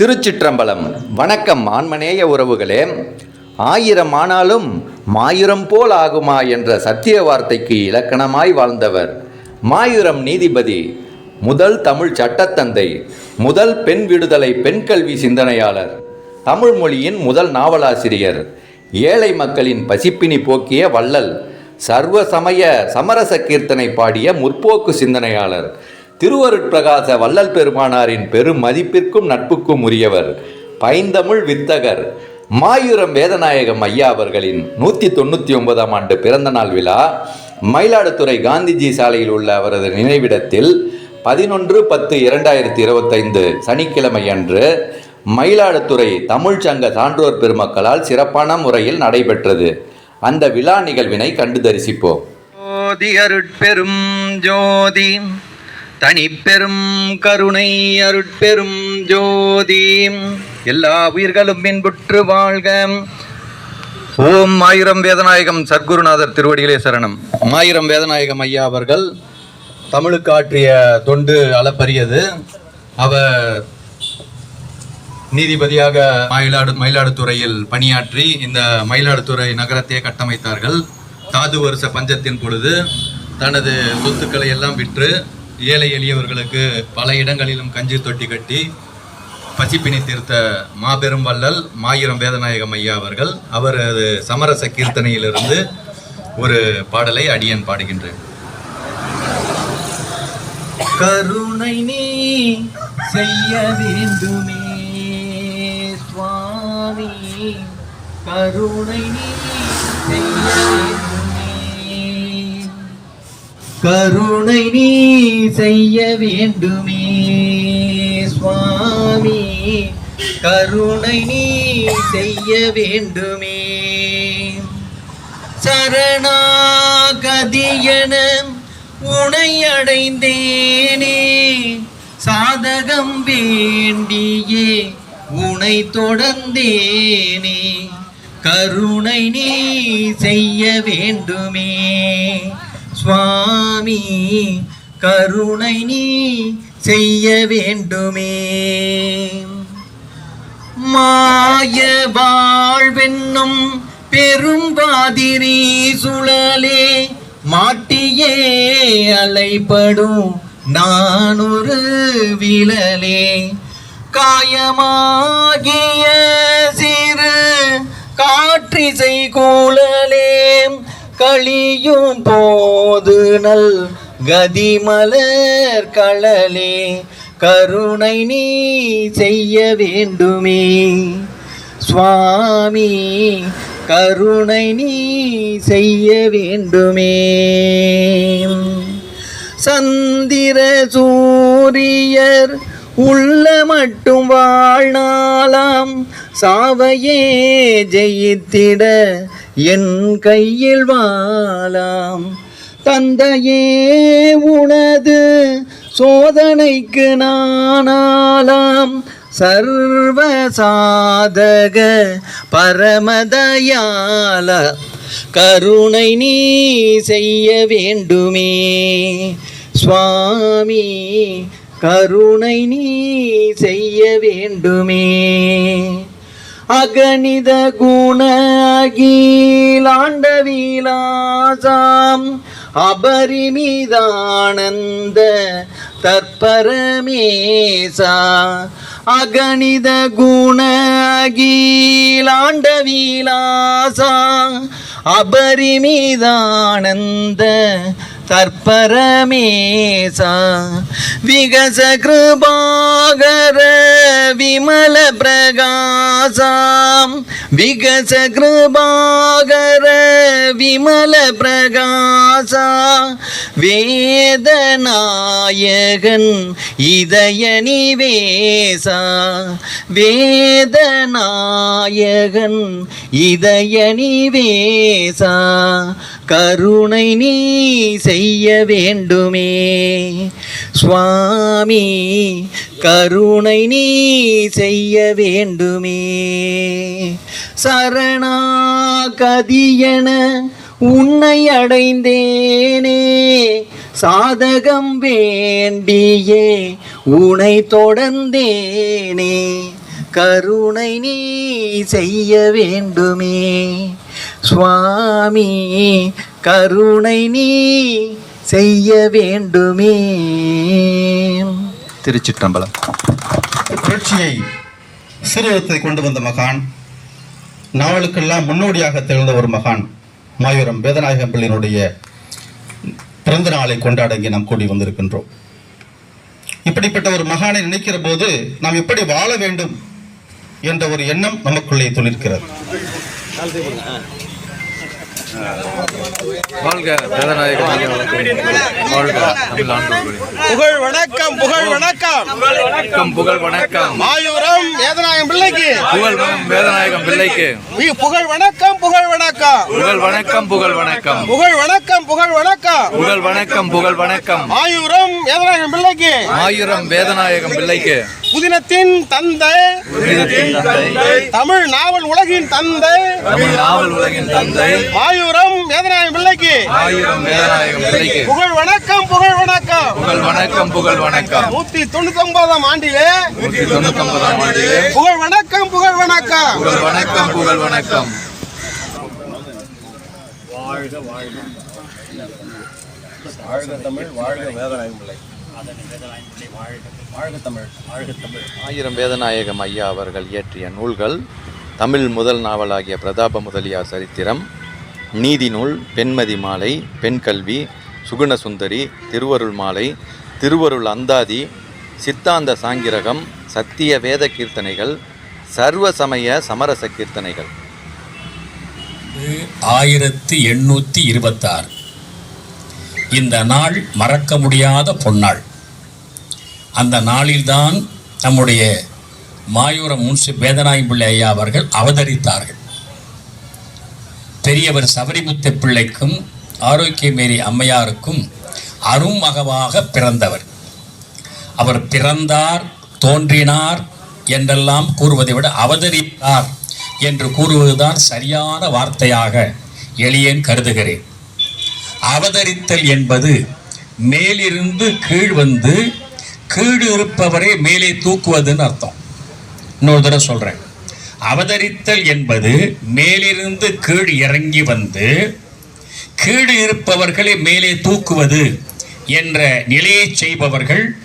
திருச்சிற்றம்பலம். வணக்கம் ஆன்மநேய உறவுகளே. ஆயிரம் ஆனாலும் மாயுரம் போல் ஆகுமா என்ற சத்திய வார்த்தைக்கு இலக்கணமாய் வாழ்ந்தவர் மாயுரம் நீதிபதி முதல் தமிழ் சட்டத்தந்தை முதல் பெண் விடுதலை பெண் கல்வி சிந்தனையாளர் தமிழ் மொழியின் முதல் நாவலாசிரியர் ஏழை மக்களின் பசிப்பினி போக்கிய வள்ளல் சர்வ சமய சமரச கீர்த்தனை பாடிய முற்போக்கு சிந்தனையாளர் திருவருட்பிரகாச வள்ளல் பெருமானாரின் பெரும் மதிப்பிற்கும் நட்புக்கும் உரியவர் பைந்தமிழ் வித்தகர் மாயூரம் வேதநாயகம் ஐயா அவர்களின் நூற்றி தொண்ணூற்றி ஒன்பதாம் ஆண்டு பிறந்த நாள் விழா மயிலாடுதுறை காந்திஜி சாலையில் உள்ள அவரது நினைவிடத்தில் பதினொன்று பத்து இரண்டாயிரத்தி இருபத்தைந்து சனிக்கிழமை அன்று மயிலாடுதுறை தமிழ் சங்க சான்றோர் பெருமக்களால் சிறப்பான முறையில் நடைபெற்றது. அந்த விழா நிகழ்வினை கண்டு தரிசிப்போம். ஜோதி அருட்பெரும் ஜோதி. தனிப்பெரும் கருணை அருட்பெரும் ஜோதி. எல்லா உயிர்களும் மின்புற்று வாழ்க. ஓம் ஆயிரம் வேதநாயகம் சத்குருநாதர் திருவடிகளே சரணம். ஆயிரம் வேதநாயகம் ஐயா அவர்கள் தமிழுக்கு ஆற்றிய தொண்டு அளப்பரியது. அவர் நீதிபதியாக மயிலாடு மயிலாடுதுறையில் பணியாற்றி இந்த மயிலாடுதுறை நகரத்தையே கட்டமைத்தார்கள். தாது வருஷ பஞ்சத்தின் பொழுது தனது சொத்துக்களை எல்லாம் விற்று ஏழை எளியவர்களுக்கு பல இடங்களிலும் கஞ்சி தொட்டி கட்டி பசிப்பினி தீர்த்த மாபெரும் வள்ளல் மாயிரம் வேதநாயகம் ஐயா அவர்கள். அவரது சமரச கீர்த்தனையிலிருந்து ஒரு பாடலை அடியன் பாடுகின்றேன். கருணை நீ செய்ய வேண்டுமே சுவாமி. கருணை நீ செய்ய வேண்டும் கருணை நீ செய்ய வேண்டுமே சுவாமி. கருணை நீ செய்ய வேண்டுமே. சரணாகதியன உனை அடைந்தேனே சாதகம் வேண்டியே உனை தொடர்ந்தேனே. கருணை நீ செய்ய வேண்டுமே சுவாமி கருணை நீ செய்ய வேண்டுமே. மாய வாழ்வென்னும் பெரும்பாதிரி சுழலே மாட்டியே அலைப்படும் நான் ஒரு விழலே. காயமாகிய சிறு காற்றிசை கூழலே கழியும் போது நல் கதிமலர் களலே கருணை நீ செய்ய வேண்டுமே. சுவாமி கருணை நீ செய்ய வேண்டுமே. சந்திர சூரியர் உள்ள மட்டும் வாழ்நாளாம் சாவையே ஜெயித்திட என் கையில் வாழாம். தந்தையே உனது சோதனைக்கு நானாலாம் சர்வ சாதக பரமதயால கருணை நீ செய்ய வேண்டுமே. சுவாமி கருணை நீ செய்ய வேண்டுமே. அகணித குண அகிலாண்ட விலாசாம் அபரிமிதானந்த தற்பரமேசா. அகணித குண அகிலாண்ட விலாசா அபரிமிதானந்த தற்பரமேசா விகச கிருபாகர விமல பிரகாசாம் விகச கிருபாகர விமல பிரகாசா வேதநாயகன் இதய நிவேசா வேதநாயகன் இதய நிவேசா கருணை நீ செய்ய வேண்டுமே. சுவாமி கருணை நீ செய்ய வேண்டுமே. சரணாகதியன உன்னை அடைந்தேனே. சாதகம் வேண்டியே உனை தொடர்ந்தேனே. கருணை நீ செய்ய வேண்டுமே. சுவாமி கருணை நீ செய்ய வேண்டுமே. திருச்சிற்றம்பலம். புரட்சியை சீர்திருத்தத்தை கொண்டு வந்த மகான் நாவலுக்கெல்லாம் முன்னோடியாக திகழ்ந்த ஒரு மகான் மாயூரம் வேதநாயகம் பிள்ளையினுடைய பிறந்த நாளை கொண்டாட இங்கே நாம் கூடி வந்திருக்கின்றோம். இப்படிப்பட்ட ஒரு மகானை நினைக்கிற போது நாம் எப்படி வாழ வேண்டும் என்ற ஒரு எண்ணம் நமக்குள்ளே துளிர்க்கிறது. வாழ்க புகழ் வணக்கம் புகழ் வணக்கம். வணக்கம் புகழ் வணக்கம். மாயூரம் வேதநாயகம் பிள்ளைக்கு. புகழ் வணக்கம் வேதநாயகம் பிள்ளைக்கு. புகழ் வணக்கம் புகழ் வணக்கம். புகழ் வணக்கம் புகழ் வணக்கம். புகழ் வணக்கம் புகழ் வணக்கம். புகழ் வணக்கம் புகழ் வணக்கம். மாயூரம் வேதநாயகம் பிள்ளைக்கு. ஆயிரம் வேதநாயகம் பிள்ளைக்கு. புதினத்தின் தந்தை. தமிழ் நாவல் உலகின் தந்தை. தமிழ் நாவல் உலகின் தந்தை. மாயூரம் வேதநாயகம் பிள்ளைக்கு. ஆயிரம் வேதநாயகம் பிள்ளைக்கு. புகழ் வணக்கம் புகழ் வணக்கம். புகழ் வணக்கம் புகழ் வணக்கம். நூத்தி தொண்ணூத்தி ஒன்பதாம் ஆண்டிலே. நூற்றி தொண்ணூத்தி ஒன்பதாம் ஆண்டிலே. புகழ் வணக்கம் புகழ் வணக்கம். புகழ் வணக்கம் புகழ் வணக்கம். ஆயிரம் வேதநாயகம் ஐயா அவர்கள் இயற்றிய நூல்கள் தமிழ் முதல் நாவலாகிய பிரதாப முதலியார் சரித்திரம். நீதி நூல் பெண்மதி மாலை பெண் கல்வி சுகுணசுந்தரி திருவருள் மாலை திருவருள் அந்தாதி சித்தாந்த சாங்கிரகம் சத்திய வேத கீர்த்தனைகள் சர்வ சமய சமரச கீர்த்தனைகள். ஆயிரத்தி எண்ணூற்றி இருபத்தாறு. இந்த நாள் மறக்க முடியாத பொன்னாள். அந்த நாளில்தான் நம்முடைய மாயூரம் முன்சி வேதநாயகம் பிள்ளை ஐயா அவர்கள் அவதரித்தார்கள். பெரியவர் சபரிமுத்த பிள்ளைக்கும் ஆரோக்கியமேரி அம்மையாருக்கும் அருமகவாக பிறந்தவர். அவர் பிறந்தார் தோன்றினார் என்றெல்லாம் கூறுவதை விட அவதரித்தார் என்று கூறுவதுதான் சரியான வார்த்தையாக எளியேன் கருதுகிறேன். அவதரித்தல் என்பது மேலிருந்து கீழ் வந்து கீழ் இருப்பவரை மேலே தூக்குவதுன்னு அர்த்தம். இன்னொரு தடவை சொல்கிறேன் அவதரித்தல் என்பது மேலிருந்து கீழ் இறங்கி வந்து கீழ் இருப்பவர்களை மேலே தூக்குவது என்ற நிலையை செய்பவர்கள்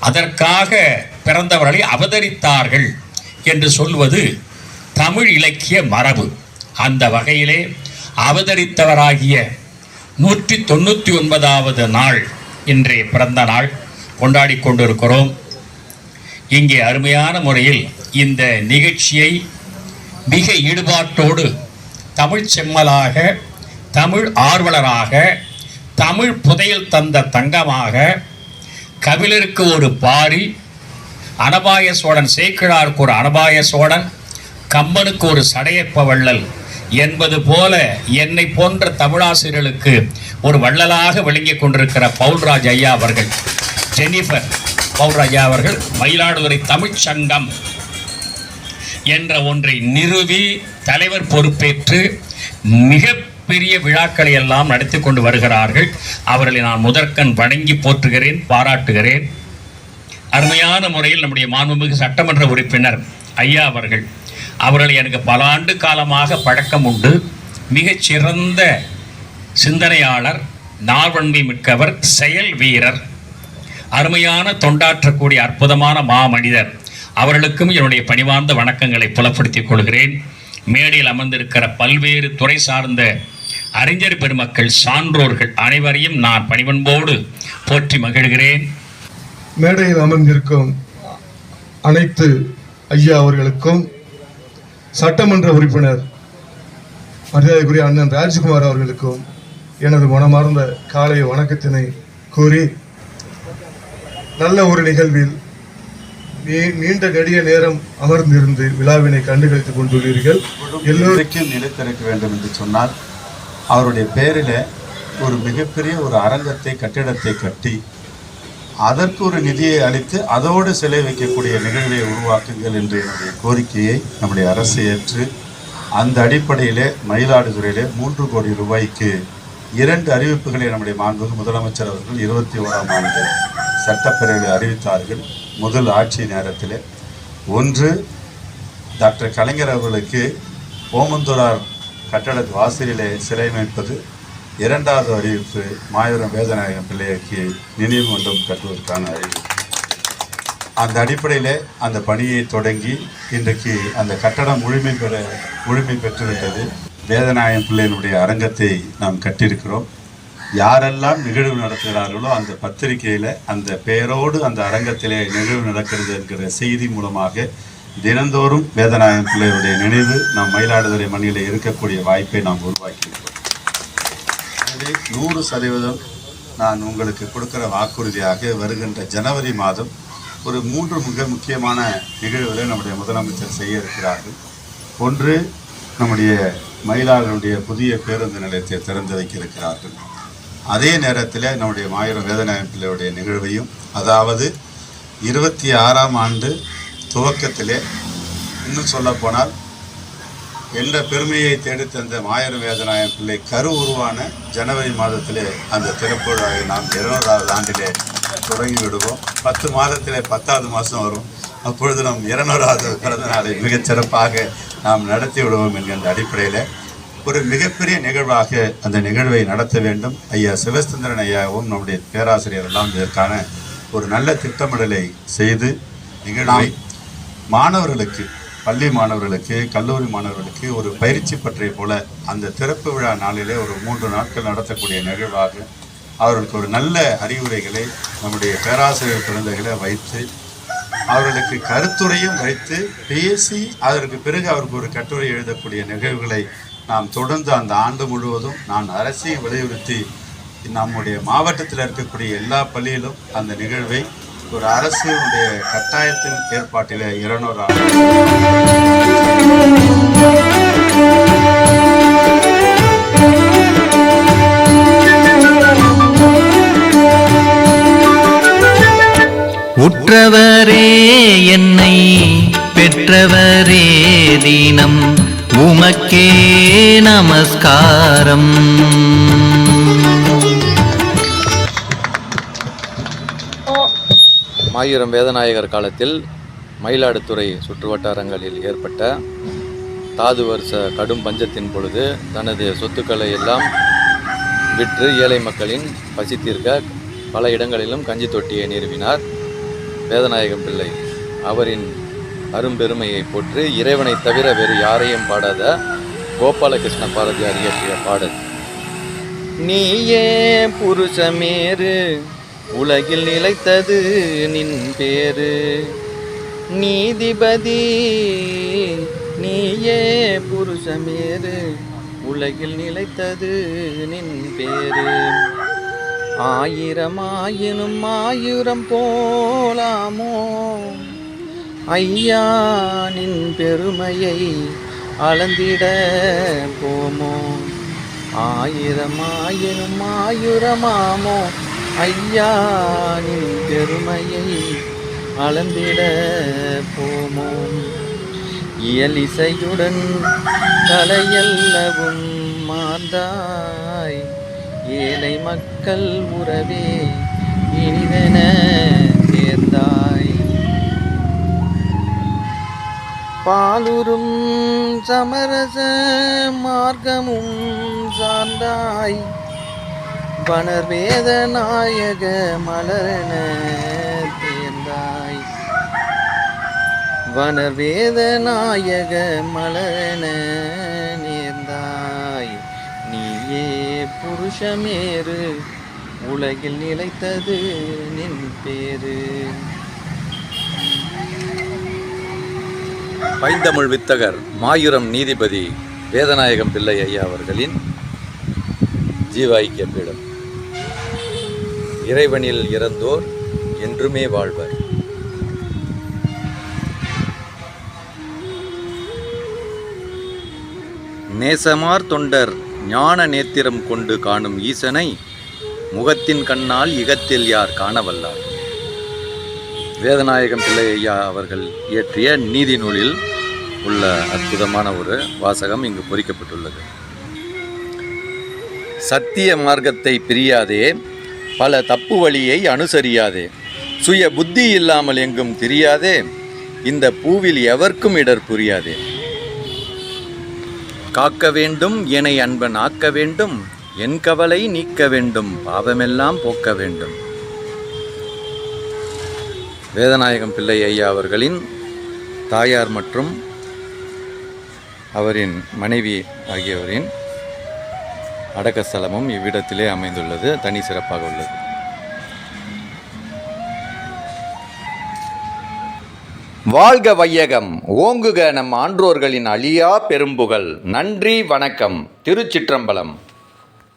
அதற்காக பிறந்தவர்களை அவதரித்தார்கள் என்று சொல்வது தமிழ் இலக்கிய மரபு. அந்த வகையிலே அவதரித்தவராகிய நூற்றி தொண்ணூற்றி ஒன்பதாவது நாள் இன்றைய பிறந்த நாள் கொண்டாடி கொண்டிருக்கிறோம். இங்கே அருமையான முறையில் இந்த நிகழ்ச்சியை மிக ஈடுபாட்டோடு தமிழ் செம்மலாக தமிழ் ஆர்வலராக தமிழ் புதையல் தந்த தங்கமாக கபிலருக்கு ஒரு பாரி அனபாய சோழன் சேக்கிழாருக்கு ஒரு அனபாய சோழன் கம்பனுக்கு ஒரு சடையப்ப வள்ளல் என்பது போல என்னை போன்ற தமிழாசிரியர்களுக்கு ஒரு வள்ளலாக விளங்கிக் கொண்டிருக்கிற பவுல்ராஜ் ஐயா அவர்கள் ஜெனிஃபர் பவுல்ராஜ் ஐயா அவர்கள் மயிலாடுதுறை தமிழ்ச் சங்கம். என்ற ஒன்றை நிறுவி தலைவர் பொறுப்பேற்று மிக பெரிய விழாக்களை எல்லாம் நடத்தி கொண்டு வருகிறார்கள். அவர்களை நான் முதற்கண் வணங்கி போற்றுகிறேன் பாராட்டுகிறேன். அருமையான முறையில் நம்முடைய மாண்புமிகு சட்டமன்ற உறுப்பினர் ஐயா அவர்கள் அவர்களை எனக்கு பல ஆண்டு காலமாக பழக்கம் உண்டு. மிகச் சிறந்த சிந்தனையாளர் நாவன்மை மிக்கவர் செயல் வீரர் அருமையான தொண்டாற்றக்கூடிய அற்புதமான மாமனிதர். அவர்களுக்கும் என்னுடைய பணிவார்ந்த வணக்கங்களை புலப்படுத்திக் கொள்கிறேன். மேடையில் அமர்ந்திருக்கிற பல்வேறு துறை சார்ந்த அறிஞர் பெருமக்கள் சான்றோர்கள் அனைவரையும் நான் பணிவன்போடு போற்றி மகிழ்கிறேன். மேடையில் அமர்ந்திருக்கும் அனைத்து ஐயா அவர்களுக்கும் சட்டமன்ற உறுப்பினர் மரியாதைக்குரிய அண்ணன் ராஜ்குமார் அவர்களுக்கும் எனது மனமார்ந்த காலை வணக்கத்தினை கூறி நல்ல ஒரு நிகழ்வில் நீண்ட கடிய நேரம் அமர்ந்திருந்து விழாவினை கண்டுகளித்துக் கொண்டுள்ளீர்கள். எல்லோருக்கும் இன்றைக்கும் நிலைத்திருக்க வேண்டும் என்று சொன்னால் அவருடைய பேரில் ஒரு மிகப்பெரிய ஒரு அரங்கத்தை கட்டிடத்தை கட்டி அதற்கு ஒரு நிதியை அளித்து அதோடு சிலை வைக்கக்கூடிய நிகழ்வை உருவாக்குங்கள் என்ற என்னுடைய கோரிக்கையை நம்முடைய அரசு ஏற்று அந்த அடிப்படையிலே மயிலாடுதுறையிலே மூன்று கோடி ரூபாய்க்கு இரண்டு அறிவிப்புகளை நம்முடைய மாண்புமிகு முதலமைச்சர் அவர்கள் இருபத்தி ஓராம் ஆண்டு சட்டப்பேரவையில் அறிவித்தார்கள். முதல் ஆட்சி நேரத்தில். ஒன்று டாக்டர் கலைஞர் அவர்களுக்கு ஓமந்தூரார் கட்டட வாசலிலே சிலை அமைப்பது. இரண்டாவது அறிவிப்பு மாயூரம் வேதநாயகம் பிள்ளைக்கு நினைவு மண்டபம் கட்டுவதற்கான அறிவிப்பு. அந்த அடிப்படையில் அந்த பணியை தொடங்கி இன்றைக்கு அந்த கட்டடம் முழுமை பெற முழுமை பெற்றுவிட்டது. வேதநாயகம் பிள்ளையினுடைய அரங்கத்தை நாம் கட்டியிருக்கிறோம். யாரெல்லாம் நிகழ்வு நடத்துகிறார்களோ அந்த பத்திரிகையில் அந்த பெயரோடு அந்த அரங்கத்திலே நிகழ்வு நடக்கிறது என்கிற செய்தி மூலமாக தினந்தோறும் வேதநாயகம் பிள்ளையுடைய நினைவு நாம் மயிலாடுதுறை மண்ணில் இருக்கக்கூடிய வாய்ப்பை நாம் உருவாக்கியிருக்கிறோம். எனவே நூறு சதவீதம் நான் உங்களுக்கு கொடுக்கிற வாக்குறுதியாக வருகின்ற ஜனவரி மாதம் ஒரு மூன்று மிக முக்கியமான நிகழ்வுகளை நம்முடைய முதலமைச்சர் செய்ய இருக்கிறார்கள். ஒன்று நம்முடைய மயிலாடுடைய புதிய பேருந்து நிலையத்தை திறந்து வைக்க இருக்கிறார்கள். அதே நேரத்தில் நம்முடைய மாயூரம் வேதநாயகம் பிள்ளையுடைய நிகழ்வையும் அதாவது இருபத்தி ஆறாம் ஆண்டு துவக்கத்திலே இன்னும் சொல்லப்போனால் என்ற பெருமையை தேடி தந்த மாயூர வேதநாயகம் பிள்ளை கரு உருவான ஜனவரி மாதத்திலே அந்த திறப்பு விழாவை நாம் இருநூறாவது ஆண்டிலே தொடங்கி விடுவோம். பத்து மாதத்திலே பத்தாவது மாதம் வரும். அப்பொழுது நம் இருநூறாவது பிறந்த நாளை மிகச் சிறப்பாக நாம் நடத்தி விடுவோம் என்கின்ற அடிப்படையில் ஒரு மிகப்பெரிய நிகழ்வாக அந்த நிகழ்வை நடத்த வேண்டும். ஐயா சிவஸ்தந்திரன் ஐயாவும் நம்முடைய பேராசிரியர் எல்லாம் இதற்கான ஒரு நல்ல திட்டமிடலை செய்து நிகழ்வை மாணவர்களுக்கு பள்ளி மாணவர்களுக்கு கல்லூரி மாணவர்களுக்கு ஒரு பயிற்சி பற்றிய போல அந்த திறப்பு விழா நாளிலே ஒரு மூன்று நாட்கள் நடத்தக்கூடிய நிகழ்வாக அவர்களுக்கு ஒரு நல்ல அறிவுரைகளை நம்முடைய பேராசிரியர் குழந்தைகளை வைத்து அவர்களுக்கு கருத்துரையும் வைத்து பேசி அதற்கு பிறகு அவருக்கு ஒரு கட்டுரை எழுதக்கூடிய நிகழ்வுகளை நாம் தொடர்ந்து அந்த ஆண்டு முழுவதும் நான் அரசை வலியுறுத்தி நம்முடைய மாவட்டத்தில் இருக்கக்கூடிய எல்லா பள்ளியிலும் அந்த நிகழ்வை ஒரு அரசுடைய கட்டாயத்தின் ஏற்பாட்டில் இருநூறு ஆண்டு. உற்றவரே என்னை பெற்றவரே தீனம். உமக்கே நமஸ்காரம். மாயூரம் வேதநாயகர் காலத்தில் மயிலாடுதுறை சுற்று வட்டாரங்களில் ஏற்பட்ட தாது வருஷ கடும் பஞ்சத்தின் பொழுது தனது சொத்துக்களை எல்லாம் விற்று ஏழை மக்களின் பசி தீர்க்க பல இடங்களிலும் கஞ்சி தொட்டியை நிறுவினார் வேதநாயகம் பிள்ளை. அவரின் அரும்பெருமையை போற்று இறைவனை தவிர வேறு யாரையும் பாடாத கோபாலகிருஷ்ண பாரதியார் இயற்றிய பாடல் நீயே புருஷமேரு உலகில் நிலைத்தது நின் பேரு நீதிபதி நீயே புருஷமேறு? உலகில் நிலைத்தது நின் பேரு ஆயிரம் ஆயினும் ஆயிரம் போலாமோ? ஐயா நின் பெருமையை அளந்திட போமோ? ஆயிரம் ஆயிரம் ஆயுரமாமோ? ஐயா நின் பெருமையை அளந்திட போமோ? இயலிசையுடன் கலையல்லவும் மாந்தாய் ஏழை மக்கள் உறவே இனிதென சேர்ந்தாய். பாலுரும் சமரச மார்க்கமும் சார்ந்தாய். வனர்வேத நாயக மலரென தேர்ந்தாய். வனர்வேத நாயக மலரென நேர்ந்தாய். நீயே புருஷமேறு உலகில் நிலைத்தது நின் பேரு பைந்தமிழ் வித்தகர் மாயூரம் நீதிபதி வேதநாயகம் பிள்ளை ஐயா அவர்களின் ஜீவ ஐக்கிய பீடம். இறைவனில் இறந்தோர் என்றுமே வாழ்வர். நேசமார் தொண்டர் ஞான நேத்திரம் கொண்டு காணும் ஈசனை முகத்தின் கண்ணால் இகத்தில் யார் காணவல்லார் வேதநாயகம் பிள்ளை ஐயா அவர்கள் இயற்றிய நீதி நூலில் உள்ள அற்புதமான ஒரு வாசகம் இங்கு பொறிக்கப்பட்டுள்ளது. சத்திய மார்க்கத்தை பிரியாதே பல தப்பு வழியை அனுசரியாதே சுய புத்தி இல்லாமல் எங்கும் தெரியாதே இந்த பூவில் எவர்க்கும் இடர் புரியாதே. காக்க வேண்டும் என அன்பன் ஆக்க வேண்டும் என் கவலை நீக்க வேண்டும் பாவமெல்லாம் போக்க வேண்டும். வேதநாயகம் பிள்ளை ஐயா அவர்களின் தாயார் மற்றும் அவரின் மனைவி ஆகியோரின் அடக்கஸ்தலமும் இவ்விடத்திலே அமைந்துள்ளது. தனி சிறப்பாக உள்ளது. வாழ்க வையகம். ஓங்குக நம் ஆன்றோர்களின் அழியா பெரும்புகள் நன்றி வணக்கம். திருச்சிற்றம்பலம்.